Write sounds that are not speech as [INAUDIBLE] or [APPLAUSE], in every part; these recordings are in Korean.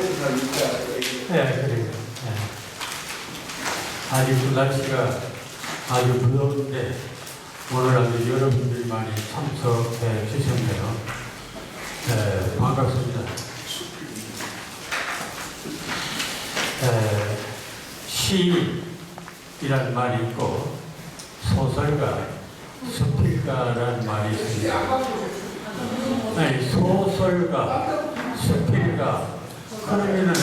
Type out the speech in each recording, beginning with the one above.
네, 그래요. 네. 아직 날씨가 아주 무더운데 오늘 아주 여러분들이 많이 참석해 주셨네요. 네, 반갑습니다. 네, 시이라는 말이 있고 소설가, 수필가라는 말이 있습니다. 아니, 소설가, 수필가, 그러면은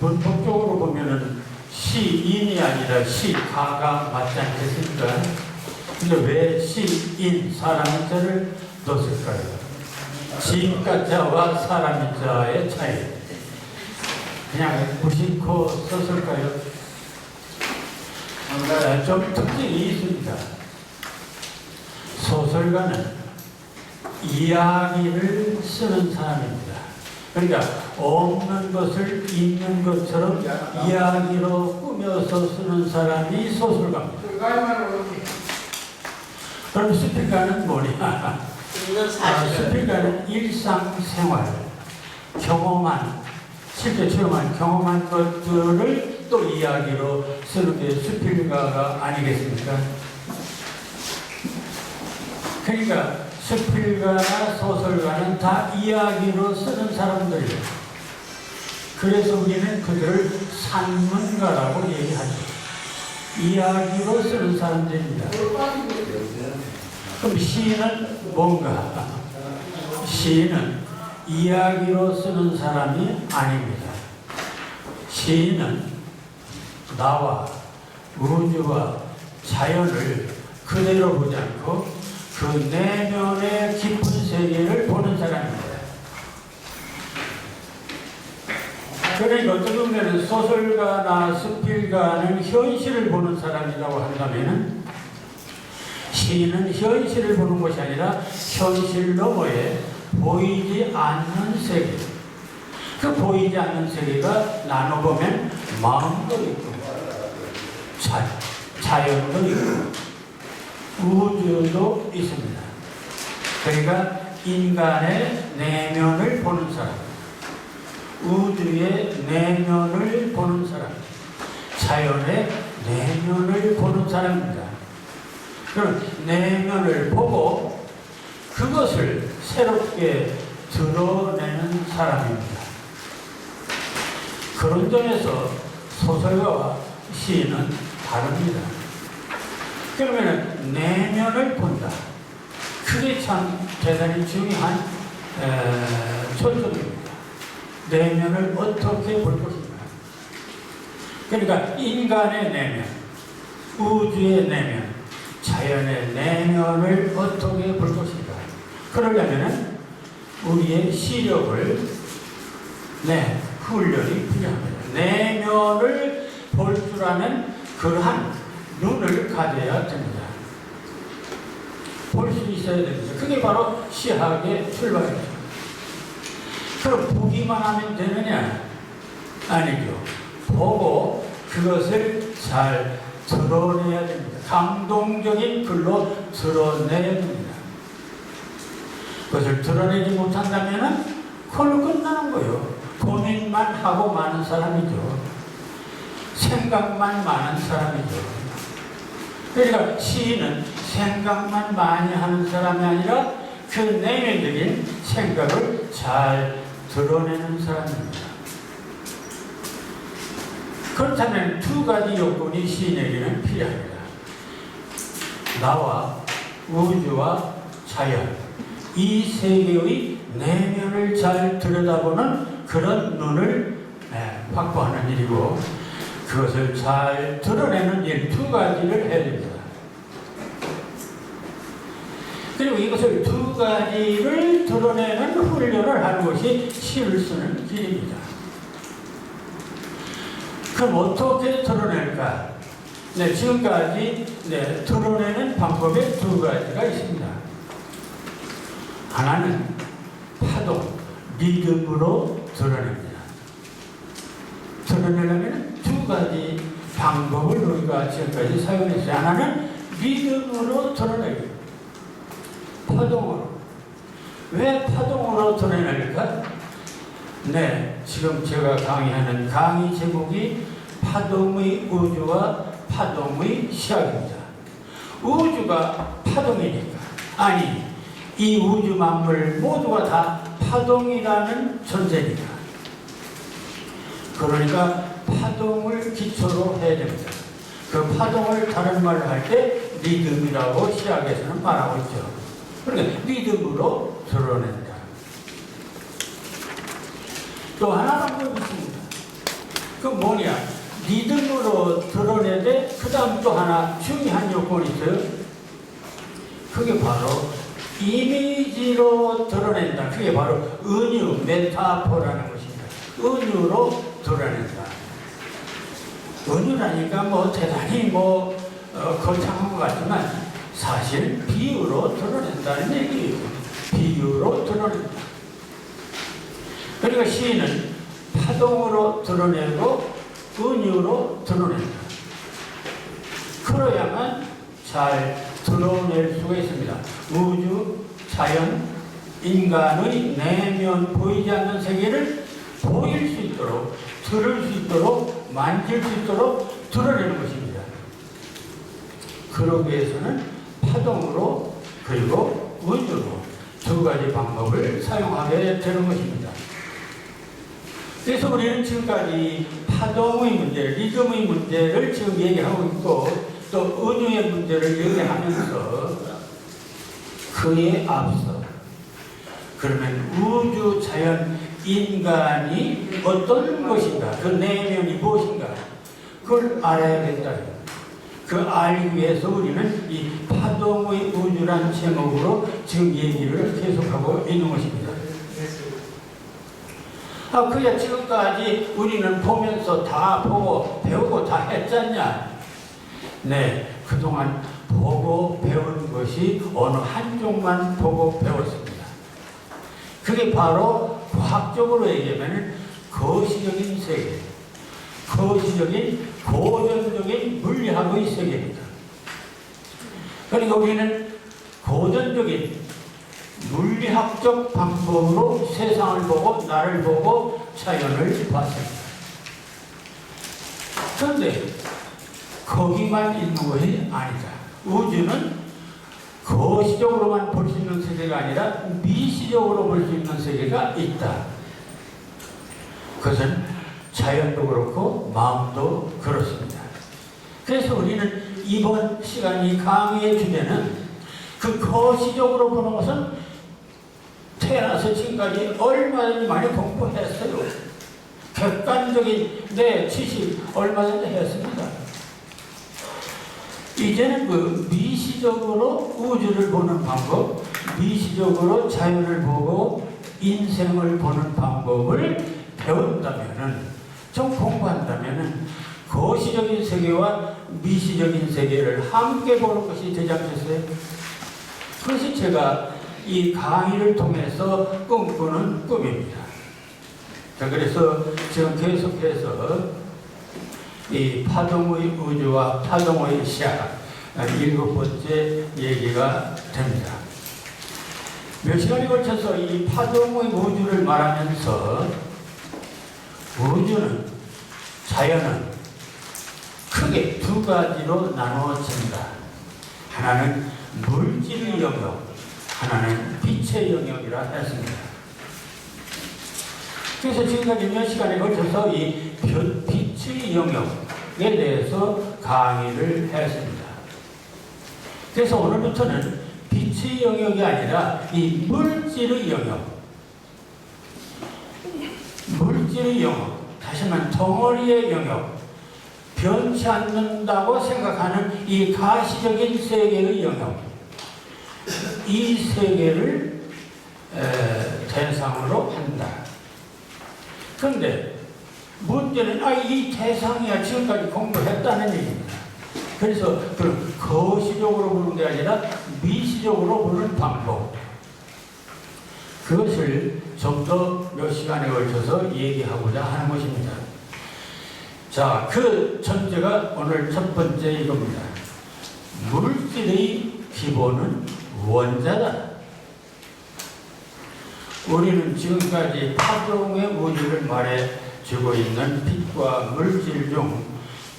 본격적으로 보면은 시인이 아니라 시가가 맞지 않겠습니까? 근데 왜 시인, 사람자를 넣었을까요? 지가자와 사람자의 차이. 그냥 무심코 썼을까요? 아, 좀 특징이 있습니다. 소설가는 이야기를 쓰는 사람입니다. 그러니까 없는 것을 있는 것처럼 이야기로 꾸며서 쓰는 사람이 소설가입니다. 그럼 스피커는 뭐냐? 아, 스피커는 일상생활, 경험한, 실제 체험한 경험한 것들을 또 이야기로 쓰는 게 스필가가 아니겠습니까? 그러니까 스필가나 소설가는 다 이야기로 쓰는 사람들이에요. 그래서 우리는 그들을 산문가라고 얘기하죠. 이야기로 쓰는 사람들입니다. 그럼 시인은 뭔가? 시인은 이야기로 쓰는 사람이 아닙니다. 시인은 나와 우주와 자연을 그대로 보지 않고 그 내면의 깊은 세계를 보는 사람입니다. 그러니까 어떻게 보면 소설가나 수필가는 현실을 보는 사람이라고 한다면은 시인은 현실을 보는 것이 아니라 현실 너머에 보이지 않는 세계. 그 보이지 않는 세계가 나눠보면 마음도 있고, 자, 자연도 있고, 우주도 있습니다. 그러니까 인간의 내면을 보는 사람, 우주의 내면을 보는 사람, 자연의 내면을 보는 사람입니다. 그럼 내면을 보고 그것을 새롭게 드러내는 사람입니다. 그런 점에서 소설가와 시인은 다릅니다. 그러면 내면을 본다. 그게 참 대단히 중요한 에, 초점입니다. 내면을 어떻게 볼 것인가. 그러니까 인간의 내면, 우주의 내면, 자연의 내면을 어떻게 볼 것인가. 그러려면 우리의 시력을 네, 훈련이 필요합니다. 내면을 볼 줄 아는 그러한 눈을 가져야 됩니다. 볼 수 있어야 됩니다. 그게 바로 시학의 출발입니다. 그럼 보기만 하면 되느냐? 아니죠. 보고 그것을 잘 드러내야 됩니다. 감동적인 글로 드러내야 됩니다. 그것을 드러내지 못한다면 그걸로 끝나는 거예요. 고민만 하고 많은 사람이죠. 생각만 많은 사람이죠. 그러니까 시인은 생각만 많이 하는 사람이 아니라 그 내면적인 생각을 잘 드러내는 사람입니다. 그렇다면 두 가지 요건이 시인에게는 필요합니다. 나와 우주와 자연 이 세계의 내면을 잘 들여다보는 그런 눈을 예, 확보하는 일이고 그것을 잘 드러내는 일 두 가지를 해야 됩니다. 그리고 이것을 두 가지를 드러내는 훈련을 하는 것이 시를 쓰는 길입니다. 그럼 어떻게 드러낼까? 네, 지금까지 네, 드러내는 방법이 두 가지가 있습니다. 하나는 파도, 믿음으로 드러냅니다. 드러내려면 두 가지 방법을 우리가 지금까지 사용했어요. 하나는 믿음으로 드러내기. 파동으로. 왜 파동으로 드러낼까? 네, 지금 제가 강의하는 강의 제목이 파동의 우주와 파동의 시작입니다. 우주가 파동이니까. 아니, 이 우주 만물 모두가 다 파동이라는 존재니까. 그러니까 파동을 기초로 해야 됩니다. 그 파동을 다른 말로 할 때 리듬이라고 시작에서는 말하고 있죠. 그러니까 리듬으로 드러낸다. 또 하나 방법이 있습니다. 그 뭐냐? 리듬으로 드러내되 그 다음 또 하나 중요한 요건이 있어요. 그게 바로 이미지로 드러낸다. 그게 바로 은유, 메타포라는 것입니다. 은유로 드러낸다. 은유라니까 뭐 대단히 뭐 어, 거창한 것 같지만 사실 비유로 드러낸다는 얘기예요. 비유로 드러낸다. 그러니까 시인은 파동으로 드러내고 은유로 드러낸다. 그러야만 잘 드러낼 수가 있습니다. 우주, 자연, 인간의 내면 보이지 않는 세계를 보일 수 있도록, 들을 수 있도록, 만질 수 있도록 드러내는 것입니다. 그러기 위해서는 파동으로 그리고 은유로 두 가지 방법을 사용하게 되는 것입니다. 그래서 우리는 지금까지 파동의 문제, 리듬의 문제를 지금 얘기하고 있고 또 은유의 문제를 얘기하면서 그에 앞서 그러면 우주, 자연, 인간이 어떤 것인가, 그 내면이 무엇인가, 그걸 알아야겠다. 그 알기 위해서 우리는 이 파동의 우주란 제목으로 지금 얘기를 계속하고 있는 것입니다. 아, 그야 지금까지 우리는 보면서 다 보고 배우고 다 했잖냐? 네, 그동안 보고 배운 것이 어느 한쪽만 보고 배웠습니다. 그게 바로 과학적으로 얘기하면 거시적인 세계, 거시적인 고전적인 물리학의 세계입니다. 그러니까 우리는 고전적인 물리학적 방법으로 세상을 보고 나를 보고 자연을 봤습니다. 그런데 거기만 있는 것이 아니다. 우주는 거시적으로만 볼 수 있는 세계가 아니라 미시적으로 볼 수 있는 세계가 있다. 그것은 자연도 그렇고 마음도 그렇습니다. 그래서 우리는 이번 시간 이 강의의 주제는 그 거시적으로 보는 것은 태어나서 지금까지 얼마든지 많이 공부했어요. 객관적인 내 지식 얼마든지 했습니다. 이제는 그 미시적으로 우주를 보는 방법, 미시적으로 자연을 보고 인생을 보는 방법을 배운다면은, 좀 공부한다면은, 거시적인 세계와 미시적인 세계를 함께 보는 것이 되지 않겠어요? 그것이 제가 이 강의를 통해서 꿈꾸는 꿈입니다. 자, 그래서 지금 계속해서 이 파동의 우주와 파동의 시야 일곱 번째 얘기가 됩니다. 몇 시간에 걸쳐서 이 파동의 우주를 말하면서 우주는 자연은 크게 두 가지로 나누어진다. 하나는 물질의 영역, 하나는 빛의 영역이라 했습니다. 그래서 지금까지 몇 시간에 걸쳐서 이 변- 빛의 영역에 대해서 강의를 했습니다. 그래서 오늘부터는 빛의 영역이 아니라 이 물질의 영역, 물질의 영역, 다시 말하면 덩어리의 영역, 변치 않는다고 생각하는 이 가시적인 세계의 영역, 이 세계를 에, 대상으로 한다. 그런데 문제는 아, 이 대상이야 지금까지 공부했다는 얘기입니다. 그래서 그 거시적으로 보는 게 아니라 미시적으로 보는 방법. 그것을 좀더몇 시간에 걸쳐서 얘기하고자 하는 것입니다. 자, 그 전제가 오늘 첫 번째 이겁니다. 물질의 기본은 원자다. 우리는 지금까지 파동의 우주를 말해주고 있는 빛과 물질 중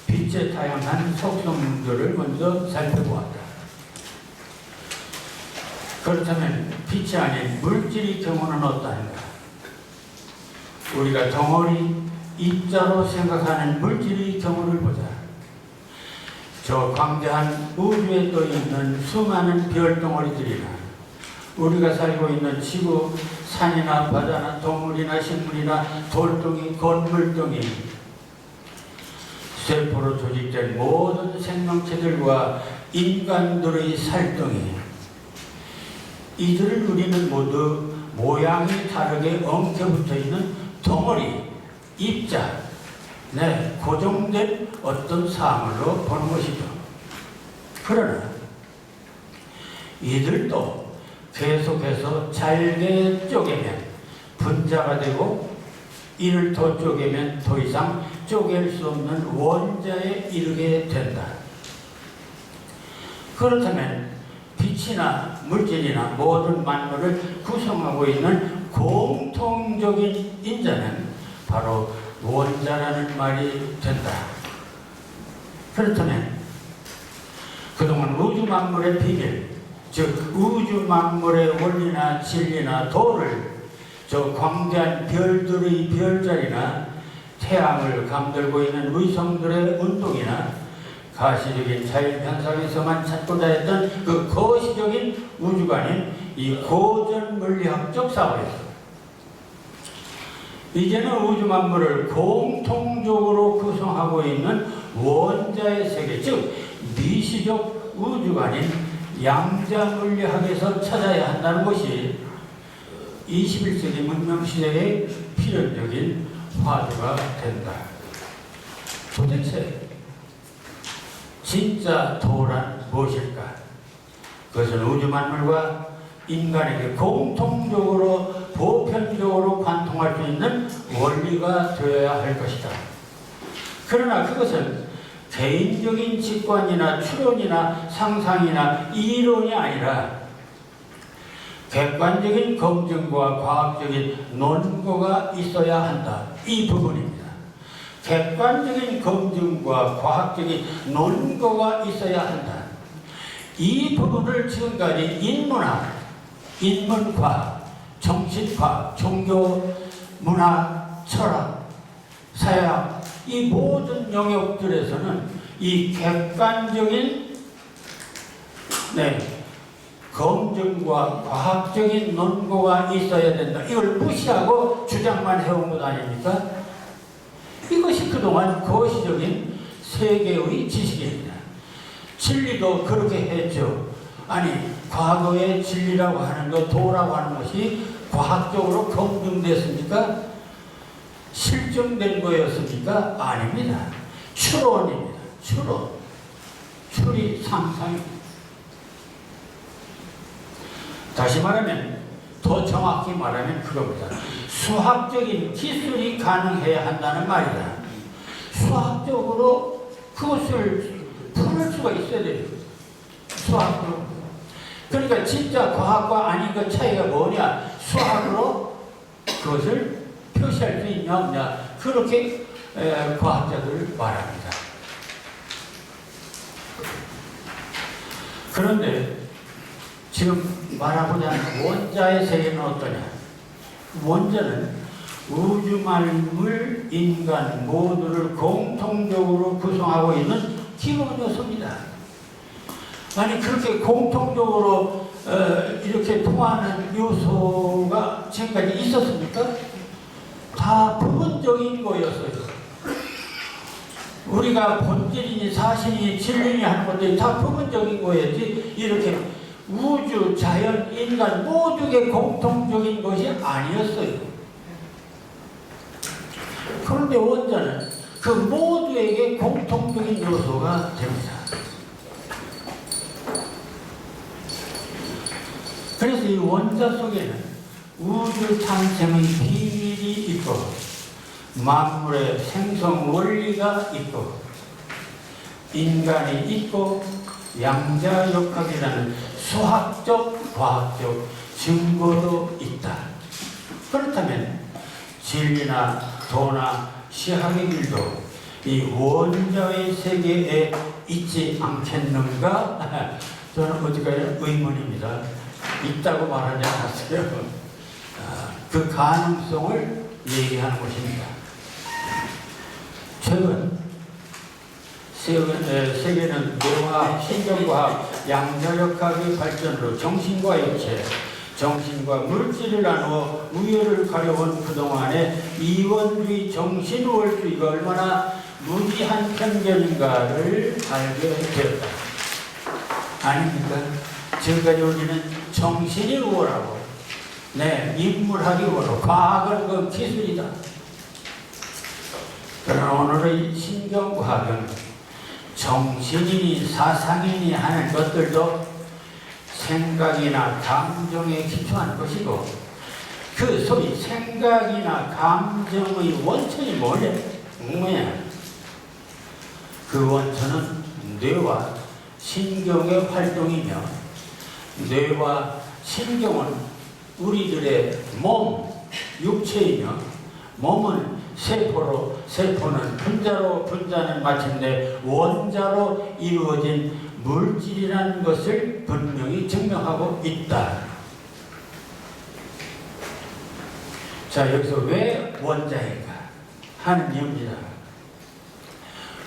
빛의 다양한 속성들을 먼저 살펴보았다. 그렇다면 빛이 아닌 물질의 경우는 어떠한가? 우리가 덩어리, 입자로 생각하는 물질의 경우를 보자. 저 광대한 우주에 떠 있는 수많은 별덩어리들이나 우리가 살고 있는 지구, 산이나 바다나 동물이나 식물이나 돌덩이, 건물덩이, 세포로 조직된 모든 생명체들과 인간들의 살덩이, 이들을 우리는 모두 모양이 다르게 엉켜붙어 있는 덩어리, 입자, 네, 고정된 어떤 사물로 보는 것이죠. 그러나 이들도 계속해서 잘게 쪼개면 분자가 되고 이를 더 쪼개면 더 이상 쪼갤 수 없는 원자에 이르게 된다. 그렇다면 빛이나 물질이나 모든 만물을 구성하고 있는 공통적인 인자는 바로 원자라는 말이 된다. 그렇다면 그동안 우주 만물의 비밀, 즉 우주 만물의 원리나 진리나 도를 저 광대한 별들의 별자리나 태양을 감돌고 있는 위성들의 운동이나 가시적인 자연 현상에서만 찾고자 했던 그 거시적인 우주관인 이 고전 물리학적 사고에서 이제는 우주 만물을 공통적으로 구성하고 있는 원자의 세계, 즉 미시적 우주관인 양자 물리학에서 찾아야 한다는 것이 21세기 문명 시대의 필연적인 화두가 된다. 도대체 진짜 도란 무엇일까? 그것은 우주 만물과 인간에게 공통적으로 보편적으로 관통할 수 있는 원리가 되어야 할 것이다. 그러나 그것은 개인적인 직관이나 추론이나 상상이나 이론이 아니라 객관적인 검증과 과학적인 논거가 있어야 한다. 이 부분입니다. 객관적인 검증과 과학적인 논거가 있어야 한다. 이 부분을 지금까지 인문학, 인문과학, 정신과학, 종교, 문화, 철학, 사회학 이 모든 영역들에서는 이 객관적인 네, 검증과 과학적인 논거가 있어야 된다. 이걸 무시하고 주장만 해온 것 아닙니까? 이것이 그동안 거시적인 세계의 지식입니다. 진리도 그렇게 했죠. 아니, 과거의 진리라고 하는 것, 도라고 하는 것이 과학적으로 검증됐습니까? 실증된 거였습니까? 아닙니다. 추론입니다. 추론. 추리 상상입니다. 다시 말하면, 더 정확히 말하면 그겁니다. 수학적인 기술이 가능해야 한다는 말이다. 수학적으로 그것을 풀을 수가 있어야 돼요. 수학으로. 그러니까 진짜 과학과 아닌 그 차이가 뭐냐? 수학으로 그것을 표시할 수 있냐 없냐? 그렇게 에, 과학자들 말합니다. 그런데 지금 말하고자 하는 원자의 세계는 어떠냐? 원자는 우주 만물, 인간 모두를 공통적으로 구성하고 있는 기본 요소입니다. 아니 그렇게 공통적으로 어, 이렇게 통하는 요소가 지금까지 있었습니까? 다 부분적인 거였어요. 우리가 본질이니 사실이니 진리니 하는 것들이 다 부분적인 거였지 이렇게 우주, 자연, 인간 모두의 공통적인 것이 아니었어요. 그런데 원자는 그 모두에게 공통적인 요소가 됩니다. 그래서 이 원자 속에는 우주 탄생의 비밀이 있고 만물의 생성 원리가 있고 인간이 있고 양자역학이라는 수학적, 과학적 증거도 있다. 그렇다면 진리나 도나 시학의 길도 이 원자의 세계에 있지 않겠는가? [LAUGHS] 저는 어디까지 의문입니다. 있다고 말하지 않았어요. 아, 그 가능성을 얘기하는 것입니다. 최근 세계는 뇌화학, 신경과학, 양자역학의 발전으로 정신과 육체, 정신과 물질을 나누어 우열을 가려온 그동안의 이원주의 정신우월주의가 얼마나 무지한 편견인가를 알게 되었다. 아닙니까? 지금까지 우리는 정신이 우월하고, 네, 인물학이 우월하고, 과학은 그 기술이다. 그러나 오늘의 신경과학은 정신이니 사상이니 하는 것들도 생각이나 감정에 기초한 것이고 그 소위 생각이나 감정의 원천이 뭐냐? 뭐냐? 그 원천은 뇌와 신경의 활동이며 뇌와 신경은 우리들의 몸, 육체이며 몸은 세포로 세포는 분자로 분자는 마침내 원자로 이루어진 물질이라는 것을 분명히 증명하고 있다. 자 여기서 왜 원자인가 하는 이유입니다.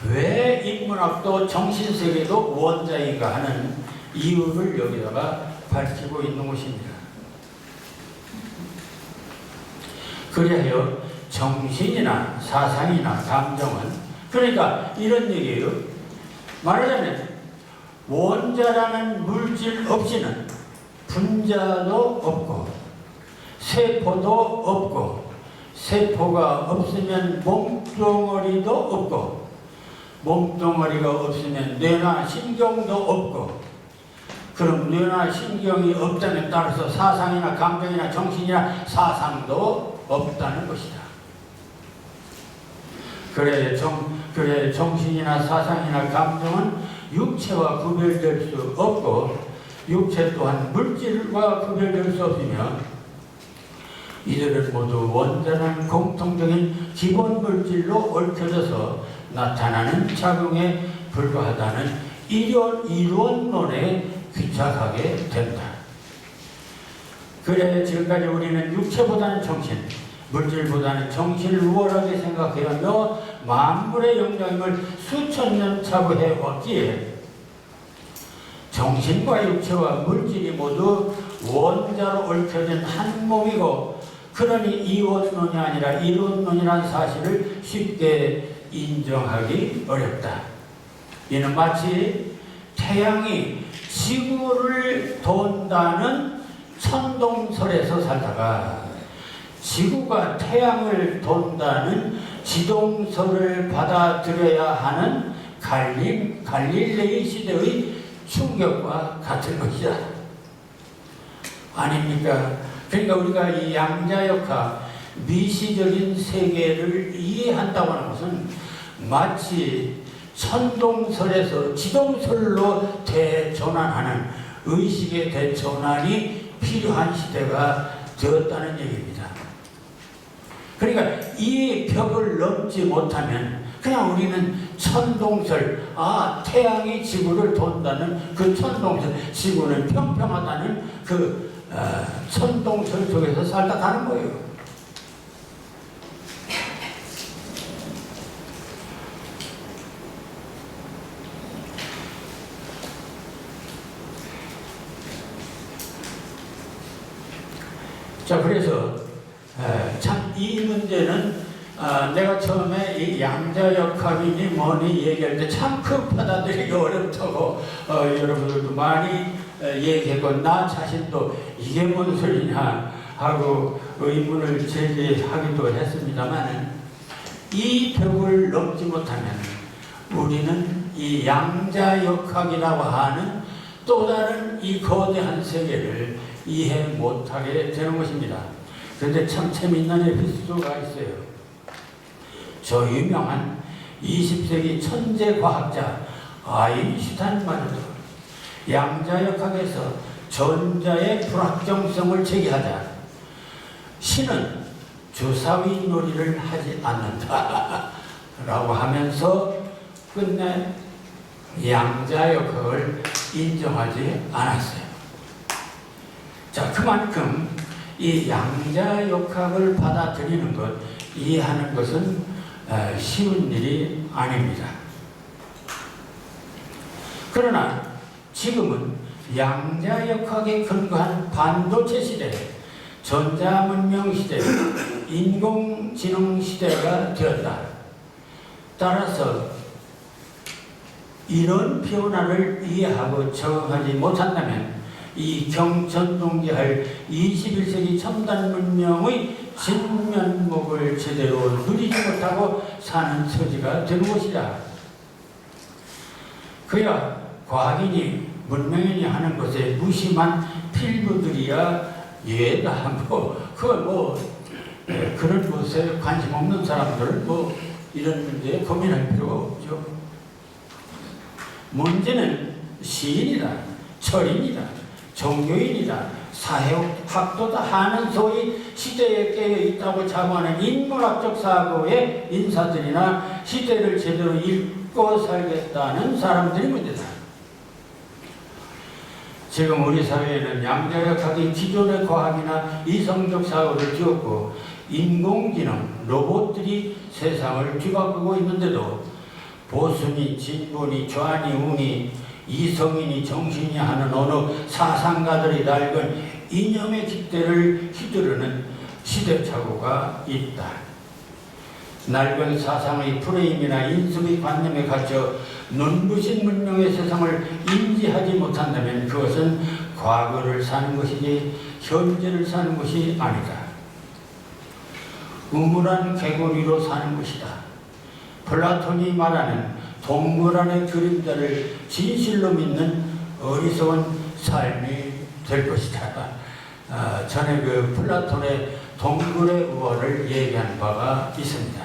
왜 인문학도 정신세계도 원자인가 하는 이유를 여기다가 밝히고 있는 것입니다. 그리하여 정신이나 사상이나 감정은 그러니까 이런 얘기예요. 말하자면 원자라는 물질 없이는 분자도 없고 세포도 없고 세포가 없으면 몸뚱어리도 없고 몸뚱어리가 없으면 뇌나 신경도 없고 그럼 뇌나 신경이 없다면 따라서 사상이나 감정이나 정신이나 사상도 없다는 것이다. 그래 정 그래 정신이나 사상이나 감정은 육체와 구별될 수 없고 육체 또한 물질과 구별될 수 없으며 이들은 모두 원자는 공통적인 기본 물질로 얽혀져서 나타나는 작용에 불과하다는 이론, 이론론에 귀착하게 된다. 그래 지금까지 우리는 육체보다는 정신, 물질보다는 정신을 우월하게 생각해오며 만물의 영향을 수천 년 차고 해 왔기에 정신과 육체와 물질이 모두 원자로 얽혀진 한 몸이고 그러니 이원론이 아니라 이론론이라는 사실을 쉽게 인정하기 어렵다. 이는 마치 태양이 지구를 돈다는 천동설에서 살다가 지구가 태양을 돈다는 지동설을 받아들여야 하는 갈림, 갈릴레이 시대의 충격과 같은 것이다. 아닙니까? 그러니까 우리가 이 양자역학, 미시적인 세계를 이해한다고 하는 것은 마치 천동설에서 지동설로 대전환하는 의식의 대전환이 필요한 시대가 되었다는 얘기입니다. 그러니까 이 벽을 넘지 못하면 그냥 우리는 천동설, 아, 태양이 지구를 돈다는 그 천동설, 지구는 평평하다는 그 어, 천동설 속에서 살다 가는 거예요. 자, 그래서 참 이 문제는 아, 내가 처음에 이 양자역학이니 뭐니 얘기할 때 참 그 받아들이기 어렵다고 어, 여러분들도 많이 어, 얘기했고 나 자신도 이게 뭔 소리냐 하고 의문을 제기하기도 했습니다만 이 벽을 넘지 못하면 우리는 이 양자역학이라고 하는 또 다른 이 거대한 세계를 이해 못하게 되는 것입니다. 그런데 참 재미있는 에피소드가 있어요. 저 유명한 20세기 천재 과학자 아인슈타인마저도 양자역학에서 전자의 불확정성을 제기하자 신은 주사위 놀이를 하지 않는다. [LAUGHS] 라고 하면서 끝내 양자역학을 인정하지 않았어요. 자, 그만큼 이 양자 역학을 받아들이는 것, 이해하는 것은 에, 쉬운 일이 아닙니다. 그러나 지금은 양자 역학에 근거한 반도체 시대, 전자문명 시대, 인공지능 시대가 되었다. 따라서 이런 변화를 이해하고 적응하지 못한다면 이 경전동기할 21세기 첨단 문명의 진면목을 제대로 누리지 못하고 사는 처지가 되는 것이다. 그야 과학인이 문명인이 하는 것에 무심한 필부들이야 예다하고 그걸 뭐 예, 그런 것에 관심 없는 사람들은 뭐 이런 문제에 고민할 필요가 없죠. 문제는 시인이다, 철인이다, 종교인이다, 사회학도다 하는 소위 시대에 깨어 있다고 자부하는 인문학적 사고의 인사들이나 시대를 제대로 읽고 살겠다는 사람들이 문제다. 지금 우리 사회에는 양자역학이 기존의 과학이나 이성적 사고를 뒤엎고 인공지능, 로봇들이 세상을 뒤바꾸고 있는데도 보수니 진보니 좌니 우니 이성이니 정신이 하는 어느 사상가들이 낡은 이념의 깃대를 휘두르는 시대착오가 있다. 낡은 사상의 프레임이나 인수의 관념에 갇혀 눈부신 문명의 세상을 인지하지 못한다면 그것은 과거를 사는 것이지 현재를 사는 것이 아니다. 우물한 개구리로 사는 것이다. 플라톤이 말하는 동물 안의 그림자를 진실로 믿는 어리석은 삶이 될 것이다. 아, 전에 그 플라톤의 동굴의 우월을 얘기한 바가 있습니다.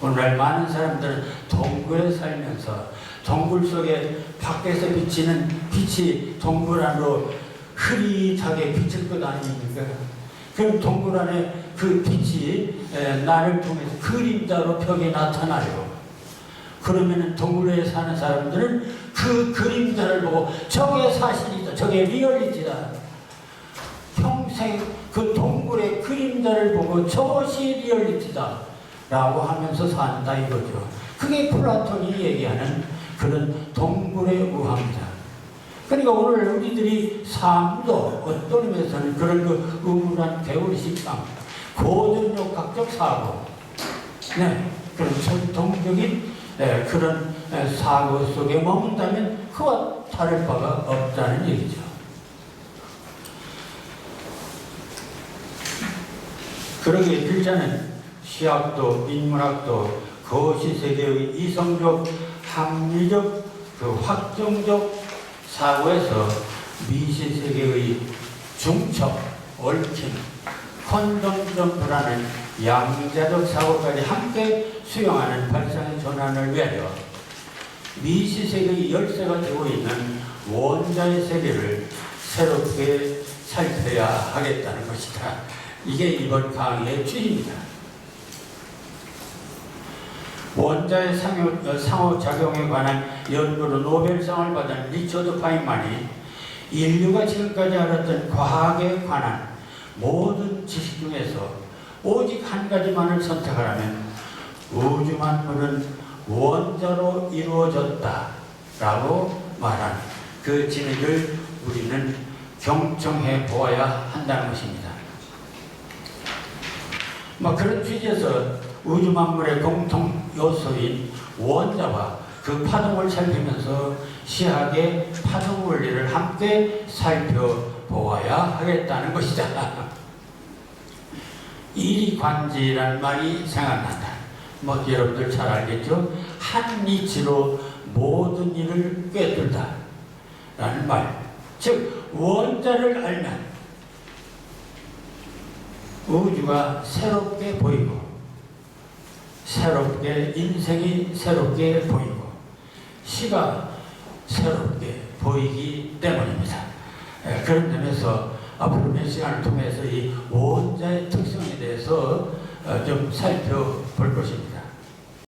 오늘날 많은 사람들은 동굴에 살면서 동굴 속에 밖에서 비치는 빛이 동굴 안으로 흐릿하게 비칠 것 아닙니까? 그럼 동굴 안에 그 빛이 에, 나를 통해서 그림자로 벽에 나타나요. 그러면은 동굴에 사는 사람들은 그 그림자를 보고 저게 사실이다, 저게 리얼리티다. 평생 그 동굴의 그림자를 보고 저것이 리얼리티다. 라고 하면서 산다 이거죠. 그게 플라톤이 얘기하는 그런 동굴의 우화입니다. 그러니까 오늘 우리들이 삶도 어떤 의미에서는 그런 그 우물한 개울 식당, 고전역학적 사고, 네, 그런 전통적인 네, 그런 에, 사고 속에 머문다면 그와 다를 바가 없다는 얘기죠. 그러기에 필자는 시학도 인문학도 거시 세계의 이성적 합리적 그 확정적 사고에서 미시세계의 중첩, 얽힘, 컨덤점프라는 양자적 사고까지 함께 수용하는 발상의 전환을 위하여 미시세계의 열쇠가 되고 있는 원자의 세계를 새롭게 살펴야 하겠다는 것이다. 이게 이번 강의의 주입니다. 원자의 상호, 상호작용에 관한 연구로 노벨상을 받은 리처드 파인만이 인류가 지금까지 알았던 과학에 관한 모든 지식 중에서 오직 한 가지만을 선택하라면 우주 만물은 원자로 이루어졌다 라고 말한 그 진리를 우리는 경청해 보아야 한다는 것입니다. 뭐 그런 취지에서 우주 만물의 공통 요소인 원자와 그 파동을 살피면서 시학의 파동 원리를 함께 살펴보아야 하겠다는 것이다. [LAUGHS] 이관지란 말이 생각난다. 뭐 여러분들 잘 알겠죠? 한 이치로 모든 일을 꿰뚫다. 라는 말. 즉, 원자를 알면 우주가 새롭게 보이고 새롭게 인생이 새롭게 보이고 시가 새롭게 보이기 때문입니다. 에, 그런 점에서 앞으로 몇 시간을 통해서 이 원자의 특성에 대해서 어, 좀 살펴볼 것입니다.